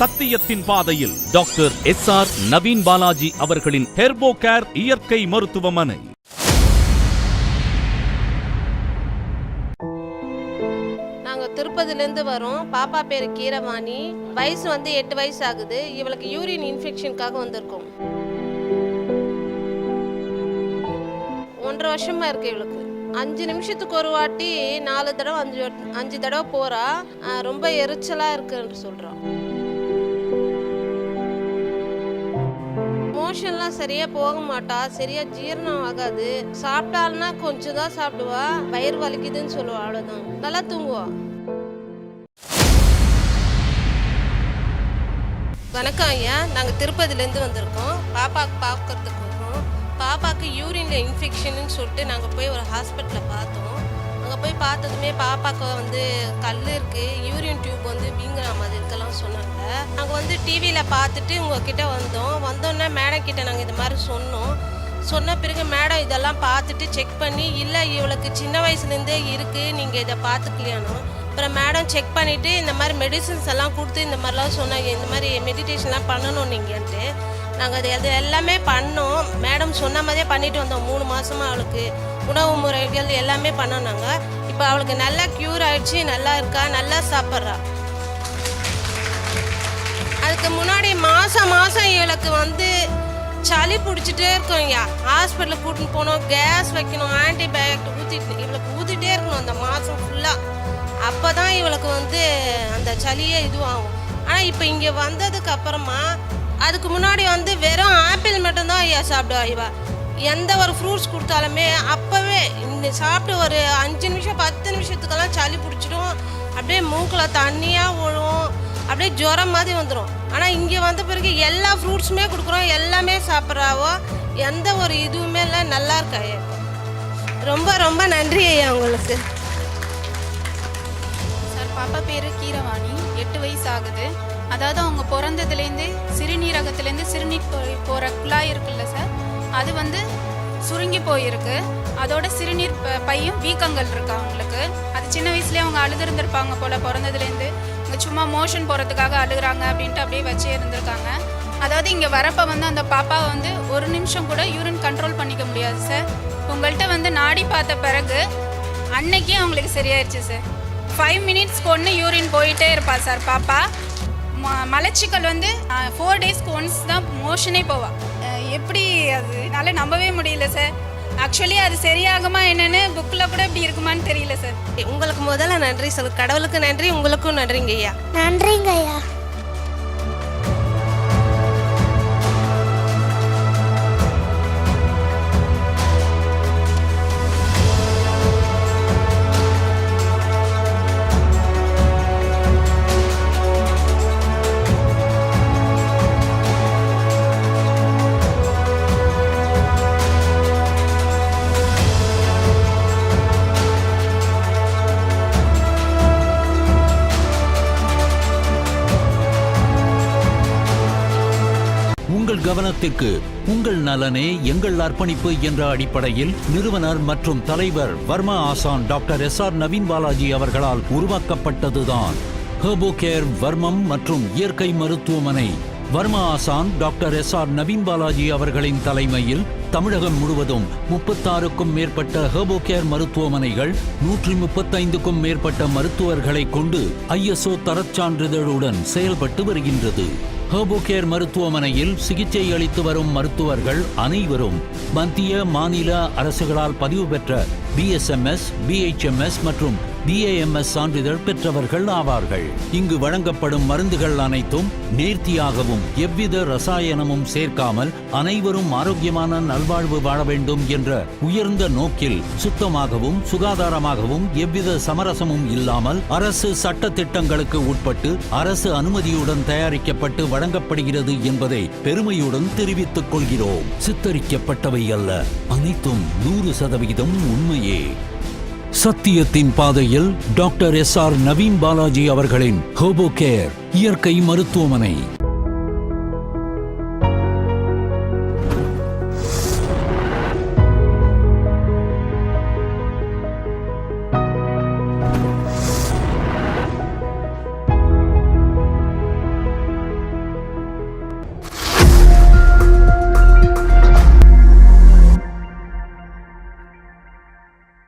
சத்தியத்தின் பாதையில் doctor S R Naveen Balaji அவர்களின் ஹெர்போ கேர் இயற்கை மருத்துவமனை. நாங்கள் திருப்பதிலேருந்து வரோம். பாப்பா பேர் கீரவாணி. வயசு வந்து எட்டு வயசு ஆகுது இவளுக்கு யூரின் இன்ஃபெக்ஷனுக்காக வந்திருக்கோம். ஒன்றரை வருஷமா இருக்கு இவளுக்கு. அஞ்சு நிமிஷத்துக்கு ஒரு வாட்டி நாலு தடவை அஞ்சு அஞ்சு தடவை போறா. ரொம்ப எரிச்சலா இருக்குன்னு சொல்றான் மோஷன்லாம் சரியா போக மாட்டா சரியா ஜீரணம் ஆகாது. சாப்பிட்டாள்னா கொஞ்சம் தான் சாப்பிடுவா வயிறு வலிக்குதுன்னு சொல்லுவா அவ்வளோதான் நல்லா தூங்குவா. வணக்கம் ஐயா. நாங்கள் திருப்பதிலேருந்து வந்திருக்கோம். பாப்பாவுக்கு பார்க்கறதுக்கு வரோம் பாப்பாவுக்கு யூரின்ல இன்ஃபெக்ஷன்னு சொல்லிட்டு நாங்கள் போய் ஒரு ஹாஸ்பிட்டலில் பார்த்தோம். அங்கே போய் பார்த்ததுமே பாப்பாவுக்கு வந்து கல் இருக்கு யூரின் டியூப் வந்து வீங்குற மாதிரி இருக்கலாம் சொன்னாங்க. நாங்கள் வந்து டிவியில் பார்த்துட்டு உங்ககிட்ட வந்தோம். வந்தோன்னே மேடம் கிட்ட நாங்கள் இது மாதிரி சொன்னோம். சொன்ன பிறகு மேடம் இதெல்லாம் பார்த்துட்டு செக் பண்ணி இல்லை இவளுக்கு சின்ன வயசுலேருந்தே இருக்குது நீங்கள் இதை பார்த்துக்கலையானோ? அப்புறம் மேடம் செக் பண்ணிவிட்டு இந்த மாதிரி மெடிசின்ஸ் எல்லாம் கொடுத்து இந்த மாதிரிலாம் சொன்னாங்க. இந்த மாதிரி மெடிடேஷன்லாம் பண்ணணும் நீங்கன்ட்டு. நாங்கள் அது அது எல்லாமே பண்ணோம். மேடம் சொன்ன மாதிரியே பண்ணிட்டு வந்தோம். மூணு மாதமாக அவளுக்கு உணவு முறைகள் எல்லாமே பண்ணோம் நாங்கள் இப்போ அவளுக்கு நல்லா க்யூர் ஆயிடுச்சு நல்லா இருக்கா நல்லா சாப்பிட்றா. அதுக்கு முன்னாடி மாதம் மாதம் இவளுக்கு வந்து சளி பிடிச்சிட்டே இருக்கும் ஐயா ஹாஸ்பிட்டலுக்கு கூட்டின்னு போகணும் கேஸ் வைக்கணும் ஆன்டிபயோட்டிக் ஊற்றிட்டு இவளுக்கு ஊற்றிட்டே இருக்கணும் அந்த மாதம் ஃபுல்லாக அப்போ தான் இவளுக்கு வந்து அந்த சளியே இதுவாகும். ஆனால் இப்போ இங்கே வந்ததுக்கு அப்புறமா அதுக்கு முன்னாடி வந்து வெறும் ஆப்பிள் மட்டும்தான் ஐயா சாப்பிடுவா இவா. எந்த ஒரு ஃப்ரூட்ஸ் கொடுத்தாலுமே அப்போவே இந்த சாப்பிட்டு ஒரு அஞ்சு நிமிஷம் பத்து நிமிஷத்துக்கெல்லாம் சளி பிடிச்சிடும். அப்படியே மூக்கில் தண்ணியாக விழும் அப்படியே ஜுரம் மாதிரி வந்துடும் ஆனால் இங்கே வந்த பிறகு எல்லா ஃப்ரூட்ஸுமே கொடுக்குறோம். எல்லாமே சாப்பிட்றாவோ? எந்த ஒரு இதுவுமே இல்லை. நல்லா இருக்கா ரொம்ப ரொம்ப நன்றி ஐயா உங்களுக்கு. சார் பாப்பா பேர் கீரவாணி. எட்டு வயசு ஆகுது. அதாவது அவங்க பிறந்ததுலேருந்து சிறுநீரகத்துலேருந்து சிறுநீர் போய் போகிற குழாய் இருக்குல்ல சார்? அது வந்து சுருங்கி போயிருக்கு. அதோட சிறுநீர் ப- பையும் வீக்கங்கள் இருக்கு அவங்களுக்கு? அது சின்ன வயசுலேயே அவங்க அழுதுருந்துருப்பாங்க போல் பிறந்ததுலேருந்து. சும்மா மோஷன் போகிறதுக்காக அழுகுறாங்க அப்படின்ட்டு அப்படியே வச்சே இருந்திருக்காங்க. அதாவது இங்கே வரப்போ வந்து அந்த பாப்பாவை வந்து ஒரு நிமிஷம் கூட யூரின் கண்ட்ரோல் பண்ணிக்க முடியாது சார் உங்கள்கிட்ட வந்து நாடி பார்த்த பிறகு அன்னைக்கே அவங்களுக்கு சரியாயிருச்சு சார் ஃபைவ் மினிட்ஸ்க்கு ஒன்று யூரின் போயிட்டே இருப்பா சார் பாப்பா ம- மலச்சிக்கல் வந்து ஃபோர் டேஸ்க்கு ஒன்ஸ் தான் மோஷனே போவா. எப்படி அது? என்னால் நம்பவே முடியல சார் ஆக்சுவலி அது சரியாகுமா என்னன்னு புக்கில் கூட இப்படி இருக்குமான்னு தெரியல சார் உங்களுக்கு முதல்ல நன்றி சொல்லு. கடவுளுக்கு நன்றி உங்களுக்கும் நன்றிங்க ஐயா நன்றிங்க ஐயா உங்கள் கவனத்திற்கு உங்கள் நலனே எங்கள் அர்ப்பணிப்பு என்ற அடிப்படையில் நிறுவனர் மற்றும் தலைவர் வர்மா ஆசான் doctor S R Naveen Balaji அவர்களால் உருவாக்கப்பட்டதுதான். ஹெர்போ கேர் வர்மம் மற்றும் இயற்கை மருத்துவமனை. வர்மா ஆசான் doctor S R Naveen Balaji அவர்களின் தலைமையில் தமிழகம் முழுவதும் முப்பத்தாறுக்கும் மேற்பட்ட ஹெர்போ கேர் மருத்துவமனைகள் நூற்றி முப்பத்தைந்துக்கும் மேற்பட்ட மருத்துவர்களை கொண்டு ஐஎஸ்ஓ தரச் சான்றிதழுடன் செயல்பட்டு வருகின்றது. ஹெர்போகேர் மருத்துவமனையில் சிகிச்சை அளித்து வரும் மருத்துவர்கள் அனைவரும் மத்திய மாநில அரசுகளால் பதிவு பெற்ற பிஎஸ்எம்எஸ் பிஹெச்எம்எஸ் மற்றும் பிஏஎம்எஸ் சான்றிதழ் பெற்றவர்கள் ஆவார்கள். இங்கு வழங்கப்படும் மருந்துகள் அனைத்தும் நேர்த்தியாகவும் எவ்வித ரசாயனமும் சேர்க்காமல் அனைவரும் ஆரோக்கியமான நல்வாழ்வு வாழ வேண்டும் என்ற உயர்ந்த நோக்கில் சுத்தமாகவும் சுகாதாரமாகவும் எவ்வித சமரசமும் இல்லாமல் அரசு சட்ட திட்டங்களுக்கு உட்பட்டு அரசு அனுமதியுடன் தயாரிக்கப்பட்டு வழங்கப்படுகிறது என்பதை பெருமையுடன் தெரிவித்துக் கொள்கிறோம். சித்தரிக்கப்பட்டவை அல்ல அனைத்தும் நூறு சதவிகிதம் உண்மையே. சத்தியத்தின் பாதையில் doctor S R Naveen Balaji அவர்களின் ஹோபோ கேர் இயற்கை மருத்துவமனை.